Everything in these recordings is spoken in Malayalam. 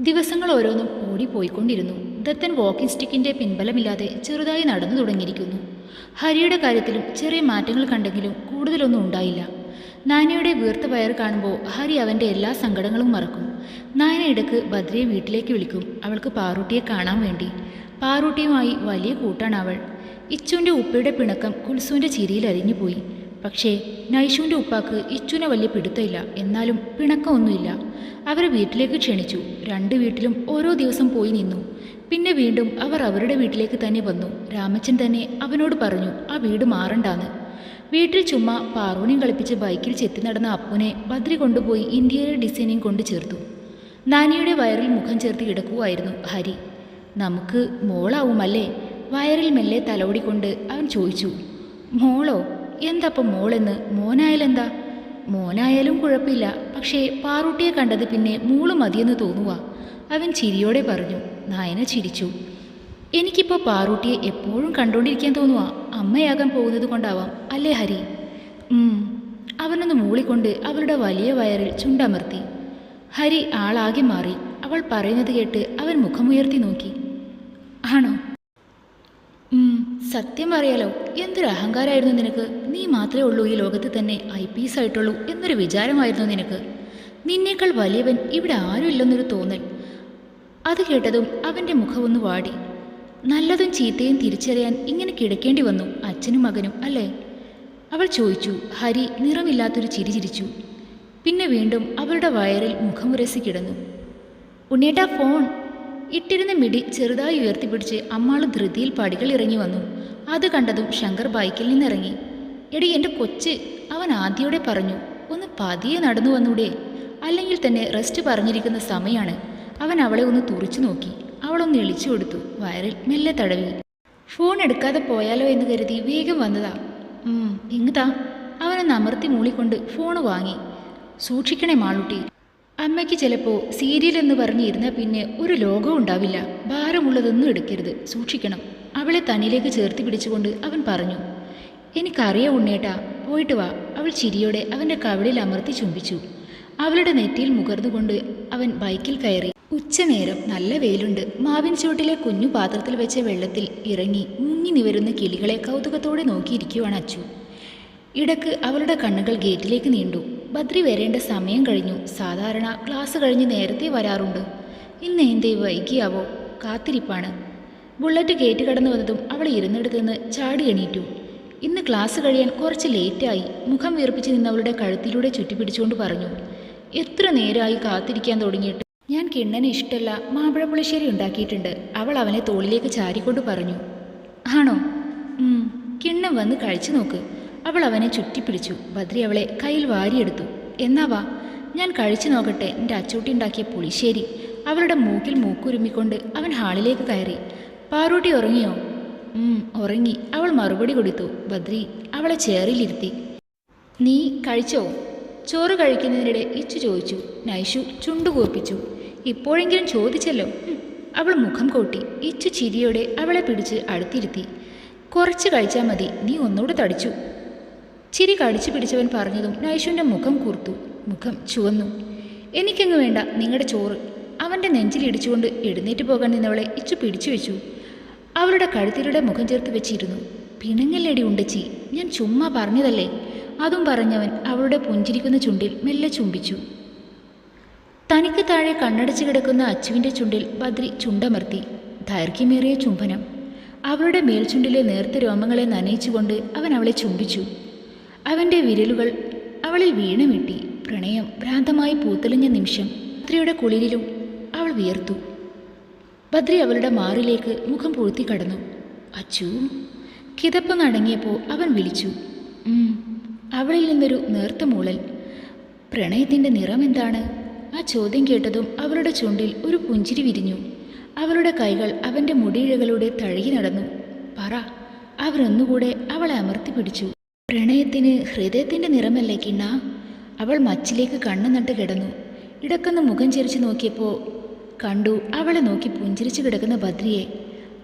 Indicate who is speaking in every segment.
Speaker 1: ദിവസങ്ങൾ ഓരോന്നും ഓടിപ്പോയിക്കൊണ്ടിരുന്നു. ദത്തൻ വാക്കിംഗ് സ്റ്റിക്കിന്റെ പിൻബലമില്ലാതെ ചെറുതായി നടന്നു തുടങ്ങിയിരിക്കുന്നു. ഹരിയുടെ കാര്യത്തിലും ചെറിയ മാറ്റങ്ങൾ കണ്ടെങ്കിലും കൂടുതലൊന്നും ഉണ്ടായില്ല. നാനയുടെ വീർത്ത വയർ കാണുമ്പോൾ ഹരി അവന്റെ എല്ലാ സങ്കടങ്ങളും മറക്കും. നാന ഇടയ്ക്ക് ഭദ്രയെ വീട്ടിലേക്ക് വിളിക്കും. അവൾക്ക് പാറൂട്ടിയെ കാണാൻ വേണ്ടി. പാറൂട്ടിയുമായി വലിയ കൂട്ടാണ് അവൾ. ഇച്ചുവിന്റെ ഉപ്പയുടെ പിണക്കം കുൽസുവിന്റെ ചിരിയിൽ അരിഞ്ഞുപോയി പക്ഷേ നൈഷുവിന്റെ ഉപ്പാക്ക് ഇച്ചുവിനെ വലിയ പിടുത്തമില്ല. എന്നാലും പിണക്കമൊന്നുമില്ല. അവരെ വീട്ടിലേക്ക് ക്ഷണിച്ചു. രണ്ട് വീട്ടിലും ഓരോ ദിവസം പോയി നിന്നു. പിന്നെ വീണ്ടും അവർ അവരുടെ വീട്ടിലേക്ക് തന്നെ വന്നു. രാമച്ചൻ തന്നെ അവനോട് പറഞ്ഞു ആ വീട് മാറണ്ടാന്ന്. വീട്ടിൽ ചുമ്മാ പാർവണിയും കളിപ്പിച്ച് ബൈക്കിൽ ചെത്തി നടന്ന അപ്പുനെ ബദ്രി കൊണ്ടുപോയി ഇന്ത്യയിലെ ഡിസൈനിങ് കൊണ്ട് ചേർത്തു. നാനിയുടെ വയറിൽ മുഖം ചേർത്ത് കിടക്കുമായിരുന്നു ഹരി. നമുക്ക് മോളാവുമല്ലേ? വയറിൽ മെല്ലെ തലോടിക്കൊണ്ട് അവൻ ചോദിച്ചു. മോളോ? എന്താപ്പം മോളെന്ന്? മോനായാലെന്താ? മോനായാലും കുഴപ്പമില്ല. പക്ഷേ പാറുട്ടിയെ കണ്ടത് പിന്നെ മൂൾ മതിയെന്ന് തോന്നുക അവൻ ചിരിയോടെ പറഞ്ഞു. നായന ചിരിച്ചു. എനിക്കിപ്പോൾ പാറൂട്ടിയെ എപ്പോഴും കണ്ടുകൊണ്ടിരിക്കാൻ തോന്നുക അമ്മയാകാൻ പോകുന്നത് കൊണ്ടാവാം. അല്ലേ ഹരി. അവനൊന്ന് മൂളിക്കൊണ്ട് അവളുടെ വലിയ വയറിൽ ചുണ്ടമർത്തി. ഹരി ആളാകെ മാറി. അവൾ പറയുന്നത് കേട്ട് അവൻ മുഖമുയർത്തി നോക്കി. ആണോ? സത്യം പറയാലോ. എന്തൊരു അഹങ്കാരമായിരുന്നു നിനക്ക്? നീ മാത്രമേ ഉള്ളൂ ഈ ലോകത്ത് തന്നെ ഐ പി എസ് ആയിട്ടുള്ളൂ എന്നൊരു വിചാരമായിരുന്നു നിനക്ക്. നിന്നേക്കാൾ വലിയവൻ ഇവിടെ ആരും ഇല്ലെന്നൊരു തോന്നൽ. അത് കേട്ടതും അവന്റെ മുഖമൊന്ന് വാടി. നല്ലതും ചീത്തയും തിരിച്ചറിയാൻ ഇങ്ങനെ കിടക്കേണ്ടി വന്നു അച്ഛനും മകനും അല്ലേ? അവൾ ചോദിച്ചു. ഹരി നിറമില്ലാത്തൊരു ചിരി ചിരിച്ചു. പിന്നെ വീണ്ടും അവളുടെ വയറിൽ മുഖമുരസി കിടന്നു. ഉണ്ണേട്ടാ ഫോൺ. ഇട്ടിരുന്ന മിടി ചെറുതായി ഉയർത്തിപ്പിടിച്ച് അമ്മാൾ ധൃതിയിൽ പാടികൾ ഇറങ്ങി വന്നു. അത് കണ്ടതും ശങ്കർ ബൈക്കിൽ നിന്നിറങ്ങി. എടി എന്റെ കൊച്ച് അവൻ ആദ്യോടെ പറഞ്ഞു ഒന്ന് പതിയെ നടന്നു വന്നൂടെ. അല്ലെങ്കിൽ തന്നെ റെസ്റ്റ് പറഞ്ഞിരിക്കുന്ന സമയമാണ് അവൻ അവളെ ഒന്ന് തുറിച്ചു നോക്കി. അവളൊന്ന് എളിച്ചു കൊടുത്തു. വയറിൽ മെല്ലെ തടവി. ഫോൺ എടുക്കാതെ പോയാലോ എന്ന് കരുതി വേഗം വന്നതാ. അവനെ അവനൊന്ന് അമർത്തി മൂളിക്കൊണ്ട് ഫോൺ വാങ്ങി. സൂക്ഷിക്കണേ മാളൂട്ടി. അമ്മയ്ക്ക് ചിലപ്പോൾ സീരിയൽ എന്ന് പറഞ്ഞിരുന്നാൽ പിന്നെ ഒരു ലോകവും ഉണ്ടാവില്ല. ഭാരമുള്ളതൊന്നും എടുക്കരുത്. സൂക്ഷിക്കണം. അവളെ തന്നിലേക്ക് ചേർത്ത് പിടിച്ചുകൊണ്ട് അവൻ പറഞ്ഞു എനിക്കറിയാം ഉണ്ണേട്ടാ പോയിട്ട് വാ. അവൾ ചിരിയോടെ അവന്റെ കവിളിൽ അമർത്തി ചുംബിച്ചു. അവളുടെ നെറ്റിയിൽ മുകർന്നുകൊണ്ട് അവൻ ബൈക്കിൽ കയറി. ഉച്ചനേരം നല്ല വെയിലുണ്ട്. മാവിൻ ചുവട്ടിലെ കുഞ്ഞു പാത്രത്തിൽ വെച്ച വെള്ളത്തിൽ ഇറങ്ങി മുങ്ങി നിവരുന്ന കിളികളെ കൗതുകത്തോടെ നോക്കിയിരിക്കുവാണ് അച്ചു. ഇടയ്ക്ക് അവളുടെ കണ്ണുകൾ ഗേറ്റിലേക്ക് നീണ്ടു. ബദ്രി വരേണ്ട സമയം കഴിഞ്ഞു. സാധാരണ ക്ലാസ് കഴിഞ്ഞ് നേരത്തെ വരാറുണ്ട്. ഇന്ന് എന്തേ വൈകിയാവോ? കാത്തിരിപ്പാണ്. ബുള്ളറ്റ് ഗേറ്റ് കടന്നു വന്നതും അവൾ ഇരുന്നിടത്ത് നിന്ന് ചാടി എണീറ്റു. ഇന്ന് ക്ലാസ് കഴിയാൻ കുറച്ച് ലേറ്റായി മുഖം വീർപ്പിച്ച് നിന്നവളുടെ കഴുത്തിലൂടെ ചുറ്റിപ്പിടിച്ചുകൊണ്ട് പറഞ്ഞു എത്ര നേരമായി കാത്തിരിക്കാൻ തുടങ്ങിയിട്ട്? ഞാൻ കിണ്ണനെ ഇഷ്ടമല്ല മാമ്പഴ പുളിശ്ശേരി ഉണ്ടാക്കിയിട്ടുണ്ട്. അവൾ അവനെ തോളിലേക്ക് ചാരിക്കൊണ്ട് പറഞ്ഞു ആണോ? കിണ്ണം വന്ന് കഴിച്ചു നോക്ക്. അവൾ അവനെ ചുറ്റിപ്പിടിച്ചു. ബദ്രി അവളെ കയ്യിൽ വാരിയെടുത്തു. എന്നാ വാ ഞാൻ കഴിച്ചു നോക്കട്ടെ. എന്റെ അച്ചൂട്ടി ഉണ്ടാക്കിയ പുളിശ്ശേരി. അവളുടെ മൂക്കിൽ മൂക്കുരുമ്മിക്കൊണ്ട് അവൻ ഹാളിലേക്ക് കയറി. പാറൂട്ടി ഉറങ്ങിയോ? ഉറങ്ങി. അവൾ മറുപടി കൊടുത്തു. ബദ്രി അവളെ ചേറിലിരുത്തി നീ കഴിച്ചോ? ചോറ് കഴിക്കുന്നതിനിടെ ഇച്ചു ചോദിച്ചു. നൈഷു ചുണ്ടു കൂർപ്പിച്ചു. ഇപ്പോഴെങ്കിലും ചോദിച്ചല്ലോ. അവൾ മുഖം കൂട്ടി. ഇച്ചു ചിരിയോടെ അവളെ പിടിച്ച് അടുത്തിരുത്തി. കുറച്ച് കഴിച്ചാൽ മതി. നീ ഒന്നുകൂടെ തടിച്ചു. ചിരി കടിച്ചു പിടിച്ചവൻ പറഞ്ഞതും നൈഷുവിന്റെ മുഖം കൂർത്തു മുഖം ചുവന്നു. എനിക്കങ്ങ് വേണ്ട നിങ്ങളുടെ ചോറ്. അവന്റെ നെഞ്ചിൽ ഇടിച്ചുകൊണ്ട് എഴുന്നേറ്റ് പോകാൻ നിന്നവളെ ഇച്ചു പിടിച്ചു വെച്ചു. അവളുടെ കഴുത്തിലൂടെ മുഖം ചേർത്ത് വെച്ചിരുന്നു. പിണങ്ങല്ലടി ഉണ്ടച്ചി ഞാൻ ചുമ്മാ പറഞ്ഞതല്ലേ? അതും പറഞ്ഞവൻ അവളുടെ പുഞ്ചിരിക്കുന്ന ചുണ്ടിൽ മെല്ലെ ചുംബിച്ചു. തനിക്ക് താഴെ കണ്ണടച്ച് കിടക്കുന്ന അച്ചുവിന്റെ ചുണ്ടിൽ ബദ്രി ചുണ്ടമർത്തി. ദൈർഘ്യമേറിയ ചുംബനം. അവളുടെ മേൽചുണ്ടിലെ നേർത്ത രോമങ്ങളെ നനയിച്ചുകൊണ്ട് അവൻ അവളെ ചുംബിച്ചു. അവന്റെ വിരലുകൾ അവളിൽ വീണമിട്ടി പ്രണയം ഭ്രാന്തമായി പൂത്തലിഞ്ഞ നിമിഷം ബദ്രിയുടെ കുളിരിലും അവൾ വിയർത്തു. ബദ്രി അവളുടെ മാറിലേക്ക് മുഖം പൂഴ്ത്തി കടന്നു. അച്ചു കിതപ്പ് നടങ്ങിയപ്പോൾ അവൻ വിളിച്ചു. അവളിൽ നിന്നൊരു നേർത്ത മൂളൽ. പ്രണയത്തിന്റെ നിറം എന്താണ്? ആ ചോദ്യം കേട്ടതും അവളുടെ ചുണ്ടിൽ ഒരു പുഞ്ചിരി വിരിഞ്ഞു. അവളുടെ കൈകൾ അവന്റെ മുടിയിഴകളുടെ തഴുകി നടന്നു. പറ അവരൊന്നുകൂടെ അവളെ അമർത്തി പിടിച്ചു. പ്രണയത്തിന് ഹൃദയത്തിന്റെ നിറമല്ലേ കിണ്ണ? അവൾ മച്ചിലേക്ക് കണ്ണു നട്ട് കിടന്നു. ഇടക്കൊന്ന് മുഖം ചിരിച്ചു നോക്കിയപ്പോൾ കണ്ടു അവളെ നോക്കി പുഞ്ചിരിച്ചു കിടക്കുന്ന ബദ്രിയെ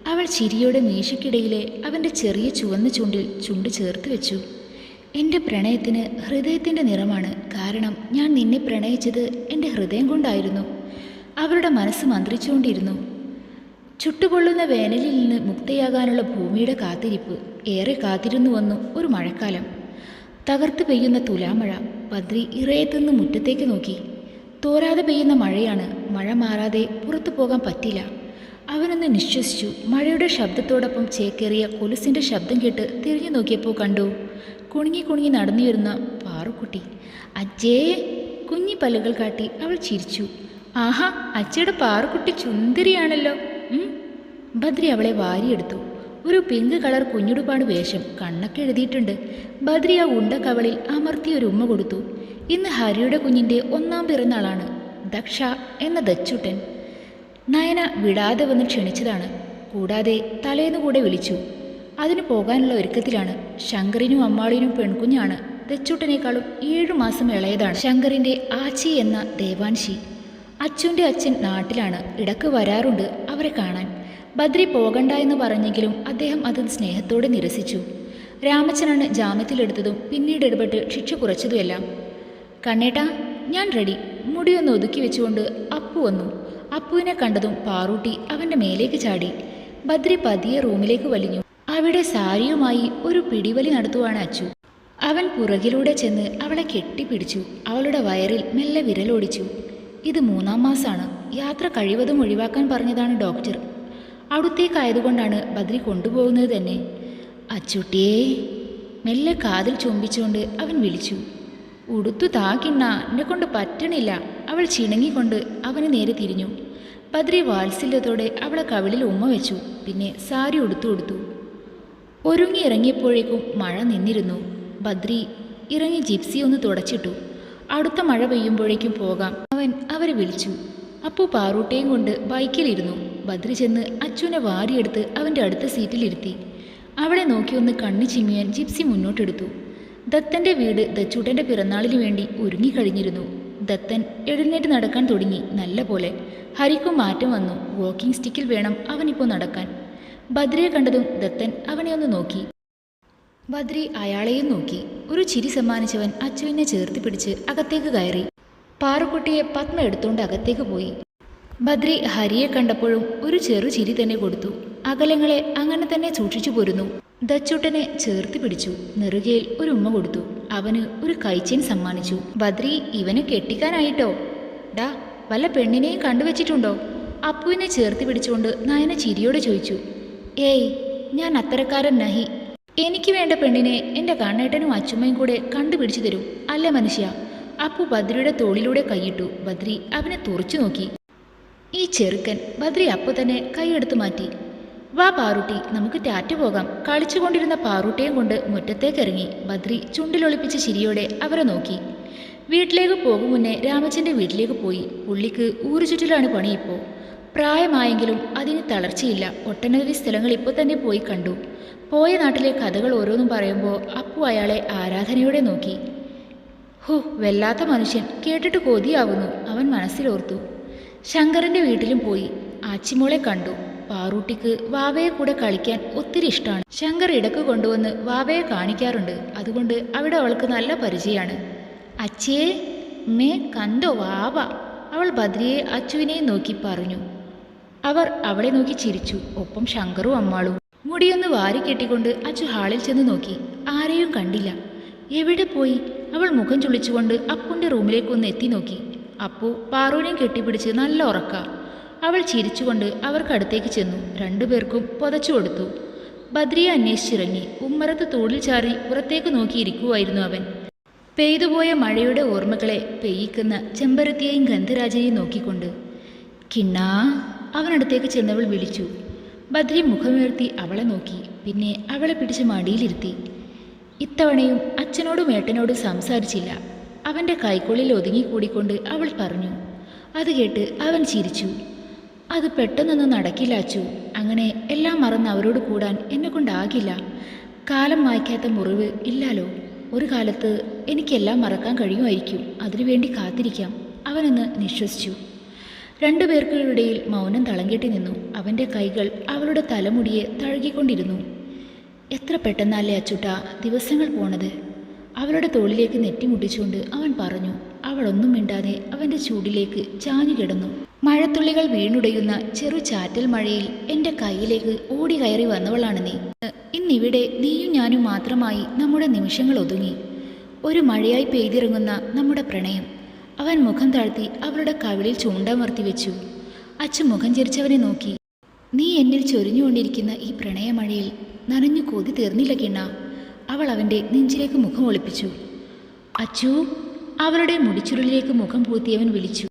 Speaker 1: അവൾ ചിരിയോടെ മീശയ്ക്കിടയിലെ അവന്റെ ചെറിയ ചുവന്ന ചുണ്ടിൽ ചുണ്ട് ചേർത്ത് വെച്ചു. എന്റെ പ്രണയത്തിന് ഹൃദയത്തിന്റെ നിറമാണ്. കാരണം ഞാൻ നിന്നെ പ്രണയിച്ചത് എന്റെ ഹൃദയം കൊണ്ടായിരുന്നു. അവരുടെ മനസ്സ് മന്ത്രിച്ചുകൊണ്ടിരുന്നു. ചുട്ടുപൊള്ളുന്ന വേനലിൽ നിന്ന് മുക്തയാകാനുള്ള ഭൂമിയുടെ കാത്തിരിപ്പ് ഏറെ കാത്തിരുന്നു വന്നു ഒരു മഴക്കാലം. തകർത്ത് പെയ്യുന്ന തുലാമഴ പദ്രി ഇറയത്തുനിന്ന് മുറ്റത്തേക്ക് നോക്കി. തോരാതെ പെയ്യുന്ന മഴയാണ് മഴ മാറാതെ പുറത്തു പോകാൻ പറ്റില്ല. അവനൊന്ന് നിശ്വസിച്ചു. മഴയുടെ ശബ്ദത്തോടൊപ്പം ചേക്കേറിയ കൊലുസിന്റെ ശബ്ദം കേട്ട് തിരിഞ്ഞു നോക്കിയപ്പോൾ കണ്ടു. കുണുങ്ങി കുണുങ്ങി നടന്നു വരുന്ന പാറുക്കുട്ടി. അജ്ജേ കുഞ്ഞി പല്ലുകൾ കാട്ടി അവൾ ചിരിച്ചു. ആഹാ അച്ഛയുടെ പാറുക്കുട്ടി ചുന്ദരിയാണല്ലോ ഉം. ബദ്രി അവളെ വാരിയെടുത്തു. ഒരു പിങ്ക് കളർ കുഞ്ഞുടുപ്പാട് വേഷം കണ്ണൊക്കെ എഴുതിയിട്ടുണ്ട്. ബദ്രി ആ ഉണ്ട കവളിൽ അമർത്തി ഒരു ഉമ്മ കൊടുത്തു. ഇന്ന് ഹരിയുടെ കുഞ്ഞിന്റെ ഒന്നാം പിറന്നാളാണ്. ദക്ഷ എന്ന ദച്ചുട്ടൻ. നയന വിടാതെ വന്ന് ക്ഷണിച്ചതാണ്. കൂടാതെ തലേന്ന് കൂടെ വിളിച്ചു. അതിന് പോകാനുള്ള ഒരുക്കത്തിലാണ്. ശങ്കറിനും അമ്മാളിനും പെൺകുഞ്ഞാണ്. ദച്ചുട്ടനേക്കാളും ഏഴു മാസം ഇളയതാണ്. ശങ്കറിന്റെ ആച്ചി എന്ന ദേവാൻഷി. അച്ചുവിന്റെ അച്ഛൻ നാട്ടിലാണ് ഇടയ്ക്ക് വരാറുണ്ട് അവരെ കാണാൻ. ബദ്രി പോകണ്ട എന്ന് പറഞ്ഞെങ്കിലും അദ്ദേഹം അത് സ്നേഹത്തോടെ നിരസിച്ചു. രാമച്ചനാണ് ജാമ്യത്തിലെടുത്തതും പിന്നീട് ഇടപെട്ട് ശിക്ഷ കുറച്ചതുമെല്ലാം. കണ്ണേട്ടാ ഞാൻ റെഡി മുടിയൊന്ന് ഒതുക്കി വെച്ചുകൊണ്ട് അപ്പു വന്നു. അപ്പുവിനെ കണ്ടതും പാറൂട്ടി അവന്റെ മേലേക്ക് ചാടി. ബദ്രി പതിയെ റൂമിലേക്ക് വലിഞ്ഞു. അവിടെ സാരിയുമായി ഒരു പിടിവലി നടത്തുവാണ് അച്ചു. അവൻ പുറകിലൂടെ ചെന്ന് അവളെ കെട്ടിപ്പിടിച്ചു. അവളുടെ വയറിൽ മെല്ലെ വിരലോടിച്ചു. ഇത് മൂന്നാം മാസമാണ് യാത്ര കഴിവതും ഒഴിവാക്കാൻ പറഞ്ഞതാണ് ഡോക്ടർ. അവിടുത്തേക്കായതുകൊണ്ടാണ് ബദ്രി കൊണ്ടുപോകുന്നത് തന്നെ. അച്ചുട്ടിയേ മെല്ലെ കാതിൽ ചുംബിച്ചുകൊണ്ട് അവൻ വിളിച്ചു. ഉടുത്തു താക്കിണ്ണ എന്നെ കൊണ്ട് പറ്റണില്ല. അവൾ ചിണങ്ങിക്കൊണ്ട് അവന് നേരെ തിരിഞ്ഞു. ബദ്രി വാത്സല്യത്തോടെ അവളെ കവിളിൽ ഉമ്മ വെച്ചു. പിന്നെ സാരി ഉടുത്തു കൊടുത്തു. ഒരുങ്ങി ഇറങ്ങിയപ്പോഴേക്കും മഴ നിന്നിരുന്നു. ബദ്രി ഇറങ്ങി ജിപ്സി ഒന്ന് തുടച്ചിട്ടു. അടുത്ത മഴ പെയ്യുമ്പോഴേക്കും പോകാം. അവരെ വിളിച്ചു. അപ്പോൾ പാറൂട്ടയും കൊണ്ട് ബൈക്കിലിരുന്നു. ബദ്രി ചെന്ന് അച്ചുവിനെ വാരിയെടുത്ത് അവന്റെ അടുത്ത സീറ്റിലിരുത്തി. അവളെ നോക്കി ഒന്ന് കണ്ണു ചിമ്മിയാൻ ജിപ്സി മുന്നോട്ടെടുത്തു. ദത്തന്റെ വീട് ദച്ചൂട്ടന്റെ പിറന്നാളിന് വേണ്ടി ഒരുങ്ങിക്കഴിഞ്ഞിരുന്നു. ദത്തൻ എഴുന്നേറ്റ് നടക്കാൻ തുടങ്ങി നല്ല പോലെ. ഹരിക്കും മാറ്റം വന്നു. വാക്കിംഗ് സ്റ്റിക്കിൽ വേണം അവനിപ്പോൾ നടക്കാൻ. ബദ്രിയെ കണ്ടതും ദത്തൻ അവനെ ഒന്ന് നോക്കി. ബദ്രി അയാളെയും നോക്കി. ഒരു ചിരി സമ്മാനിച്ചവൻ അച്ചുവിനെ ചേർത്ത് പിടിച്ച് അകത്തേക്ക് കയറി. പാറുക്കുട്ടിയെ പത്മ എടുത്തുകൊണ്ട് അകത്തേക്ക് പോയി. ബദ്രി ഹരിയെ കണ്ടപ്പോഴും ഒരു ചെറു ചിരി തന്നെ കൊടുത്തു. അകലങ്ങളെ അങ്ങനെ തന്നെ സൂക്ഷിച്ചു പോരുന്നു. ദച്ചൂട്ടനെ ചേർത്ത് പിടിച്ചു. നെറുകയിൽ ഒരു ഉമ്മ കൊടുത്തു. അവന് ഒരു കൈച്ചേൻ സമ്മാനിച്ചു. ബദ്രി ഇവന് കെട്ടിക്കാനായിട്ടോ? ഡാ വല്ല പെണ്ണിനെയും കണ്ടുവച്ചിട്ടുണ്ടോ? അപ്പുവിനെ ചേർത്ത് പിടിച്ചുകൊണ്ട് നയന ചിരിയോടെ ചോദിച്ചു. ഏയ് ഞാൻ അത്തരക്കാരൻ നഹി. എനിക്ക് വേണ്ട പെണ്ണിനെ എന്റെ കണ്ണേട്ടനും അച്ചുമ്മയും കൂടെ കണ്ടുപിടിച്ചു തരും. അല്ല മനുഷ്യ? അപ്പു ബദ്രിയുടെ തോളിലൂടെ കൈയിട്ടു ബദ്രി അവനെ തുറച്ചു നോക്കി. ഈ ചെറുക്കൻ ബദ്രി അപ്പു തന്നെ കൈയെടുത്തു മാറ്റി. വാ പാറുട്ടി നമുക്ക് ടാറ്റ പോകാം. കളിച്ചുകൊണ്ടിരുന്ന പാറൂട്ടിയും കൊണ്ട് മുറ്റത്തേക്ക് ഇറങ്ങി ബദ്രി ചുണ്ടിലൊളിപ്പിച്ച ചിരിയോടെ അവരെ നോക്കി. വീട്ടിലേക്ക് പോകും മുന്നേ രാമച്ചന്റെ വീട്ടിലേക്ക് പോയി. പുള്ളിക്ക് ഊരുചുറ്റിലാണ് പണി ഇപ്പോൾ പ്രായമായെങ്കിലും അതിന് തളർച്ചയില്ല. ഒട്ടനവധി സ്ഥലങ്ങൾ ഇപ്പോൾ തന്നെ പോയി കണ്ടു. പോയ നാട്ടിലെ കഥകൾ ഓരോന്നും പറയുമ്പോൾ അപ്പു അയാളെ ആരാധനയോടെ നോക്കി. ഹോ വല്ലാത്ത മനുഷ്യൻ. കേട്ടിട്ട് കൊതിയാവുന്നു. അവൻ മനസ്സിലോർത്തു. ശങ്കറിന്റെ വീട്ടിലും പോയി. ആച്ചിമോളെ കണ്ടു. പാറൂട്ടിക്ക് വാവയെ കൂടെ കളിക്കാൻ ഒത്തിരി ഇഷ്ടമാണ് ശങ്കർ ഇടയ്ക്ക് കൊണ്ടുവന്ന് വാവയെ കാണിക്കാറുണ്ട്. അതുകൊണ്ട് അവിടെ അവൾക്ക് നല്ല പരിചയമാണ് അച്ചേ മേ കണ്ടോ വാവ. അവൾ ബദ്രിയെ അച്ചുവിനെയും നോക്കി പറഞ്ഞു. അവർ അവളെ നോക്കി ചിരിച്ചു. ഒപ്പം ശങ്കറും അമ്മാളും. മുടിയൊന്ന് വാരി കെട്ടിക്കൊണ്ട് അച്ചു ഹാളിൽ ചെന്ന് നോക്കി. ആരെയും കണ്ടില്ല. എവിടെ പോയി? അവൾ മുഖം ചുളിച്ചുകൊണ്ട് റൂമിലേക്ക് ഒന്ന് എത്തി നോക്കി. അപ്പു പാറുവിനെയും കെട്ടിപ്പിടിച്ച് നല്ല ഉറക്ക. അവൾ ചിരിച്ചുകൊണ്ട് അവർക്കടുത്തേക്ക് ചെന്നു. രണ്ടുപേർക്കും പുതച്ചു കൊടുത്തു. ബദ്രിയെ അന്വേഷിച്ചിറങ്ങി. ഉമ്മറത്ത് തൂളിൽ ചാറി പുറത്തേക്ക് നോക്കിയിരിക്കുമായിരുന്നു അവൻ. പെയ്തുപോയ മഴയുടെ ഓർമ്മകളെ പെയ്യിക്കുന്ന ചെമ്പരത്തിയെയും ഗന്ധരാജയെയും നോക്കിക്കൊണ്ട്. കിണ്ണാ അവനടുത്തേക്ക് ചെന്നവൾ വിളിച്ചു. ബദ്രി മുഖമുയർത്തി അവളെ നോക്കി. പിന്നെ അവളെ പിടിച്ച് മടിയിലിരുത്തി. ഇത്തവണയും അച്ഛനോടും ഏട്ടനോടും സംസാരിച്ചില്ല. അവന്റെ കൈക്കുള്ളിൽ ഒതുങ്ങിക്കൂടിക്കൊണ്ട് അവൾ പറഞ്ഞു അത് കേട്ട് അവൻ ചിരിച്ചു. അത് പെട്ടെന്നൊന്നും നടക്കില്ല അച്ചു. അങ്ങനെ എല്ലാം മറന്ന് അവരോട് കൂടാൻ എന്നെ കൊണ്ടാകില്ല. കാലം മായ്ക്കാത്ത മുറിവ് ഇല്ലാലോ? ഒരു കാലത്ത് എനിക്കെല്ലാം മറക്കാൻ കഴിയുമായിരിക്കും. അതിനുവേണ്ടി കാത്തിരിക്കാം. അവനൊന്ന് നിശ്വസിച്ചു. രണ്ടുപേർക്കിടയിൽ മൗനം തളങ്കെട്ടി നിന്നു. അവന്റെ കൈകൾ അവളുടെ തലമുടിയെ തഴുകിക്കൊണ്ടിരുന്നു. എത്ര പെട്ടെന്നല്ലേ അച്ചുട്ട ദിവസങ്ങൾ പോണത്? അവളുടെ തോളിലേക്ക് നെറ്റിമുട്ടിച്ചുകൊണ്ട് അവൻ പറഞ്ഞു അവളൊന്നും മിണ്ടാതെ അവന്റെ ചൂടിലേക്ക് ചാഞ്ഞു കിടന്നു. മഴത്തുള്ളികൾ വീണുടയുന്ന ചെറു ചാറ്റൽ മഴയിൽ എന്റെ കയ്യിലേക്ക് ഓടി കയറി വന്നവളാണ് നീ. ഇന്നിവിടെ നീയും ഞാനും മാത്രമായി നമ്മുടെ നിമിഷങ്ങൾ ഒതുങ്ങി. ഒരു മഴയായി പെയ്തിറങ്ങുന്ന നമ്മുടെ പ്രണയം. അവൻ മുഖം താഴ്ത്തി അവളുടെ കവിളിൽ ചൂണ്ടമർത്തി വെച്ചു. അച്ഛൻ മുഖം ചിരിച്ചവനെ നോക്കി. നീ എന്നിൽ ചൊരിഞ്ഞുകൊണ്ടിരിക്കുന്ന ഈ പ്രണയമഴയിൽ നനഞ്ഞു കൊതി തീർന്നില്ല കിണ്ണ. അവൾ അവന്റെ നെഞ്ചിലേക്ക് മുഖം ഒളിപ്പിച്ചു. അച്ചു അവളുടെ മുടിച്ചുരുളിലേക്ക് മുഖം പൂത്തിയവൻ വിളിച്ചു.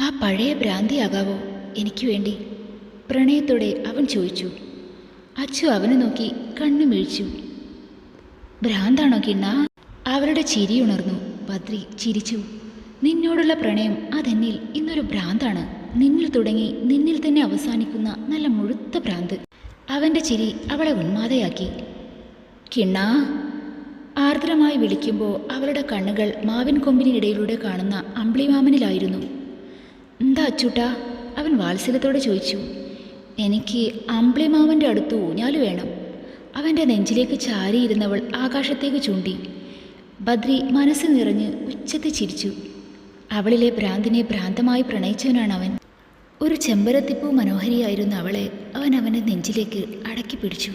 Speaker 1: ആ പഴയ ഭ്രാന്തിയാകാവോ എനിക്ക് വേണ്ടി? പ്രണയത്തോടെ അവൻ ചോദിച്ചു. അച്ചു അവനെ നോക്കി കണ്ണു മിഴിച്ചു. ഭ്രാന്താണോ കിണ്ണ? അവരുടെ ചിരി ഉണർന്നു. ബദ്രി ചിരിച്ചു. നിന്നോടുള്ള പ്രണയം അതെന്നിൽ ഇന്നൊരു ഭ്രാന്താണ്. നിന്നിൽ തുടങ്ങി നിന്നിൽ തന്നെ അവസാനിക്കുന്ന നല്ല മുഴുത്ത ഭ്രാന്ത്. അവന്റെ ചിരി അവളെ ഉന്മാദയാക്കി. കിണ്ണാ ആർദ്രമായി വിളിക്കുമ്പോൾ അവളുടെ കണ്ണുകൾ മാവിൻ കൊമ്പിനിടയിലൂടെ കാണുന്ന അമ്പിളിമാമനിലായിരുന്നു. എന്താ അച്ചൂട്ടാ? അവൻ വാത്സല്യത്തോടെ ചോദിച്ചു. എനിക്ക് അമ്പിളിമാമന്റെ അടുത്ത് ഊഞ്ഞാൽ വേണം. അവന്റെ നെഞ്ചിലേക്ക് ചാരിയിരുന്നവൾ ആകാശത്തേക്ക് ചൂണ്ടി. ബദ്രി മനസ്സ് നിറഞ്ഞ് ഉച്ചത്തിൽ ചിരിച്ചു. അവളിലെ ഭ്രാന്തിനെ ഭ്രാന്തമായി പ്രണയിച്ചവനാണ് അവൻ ഒരു ചെമ്പരത്തിപ്പൂ മനോഹരിയായിരുന്ന അവളെ അവൻ അവന്റെ നെഞ്ചിലേക്ക് അടക്കി പിടിച്ചു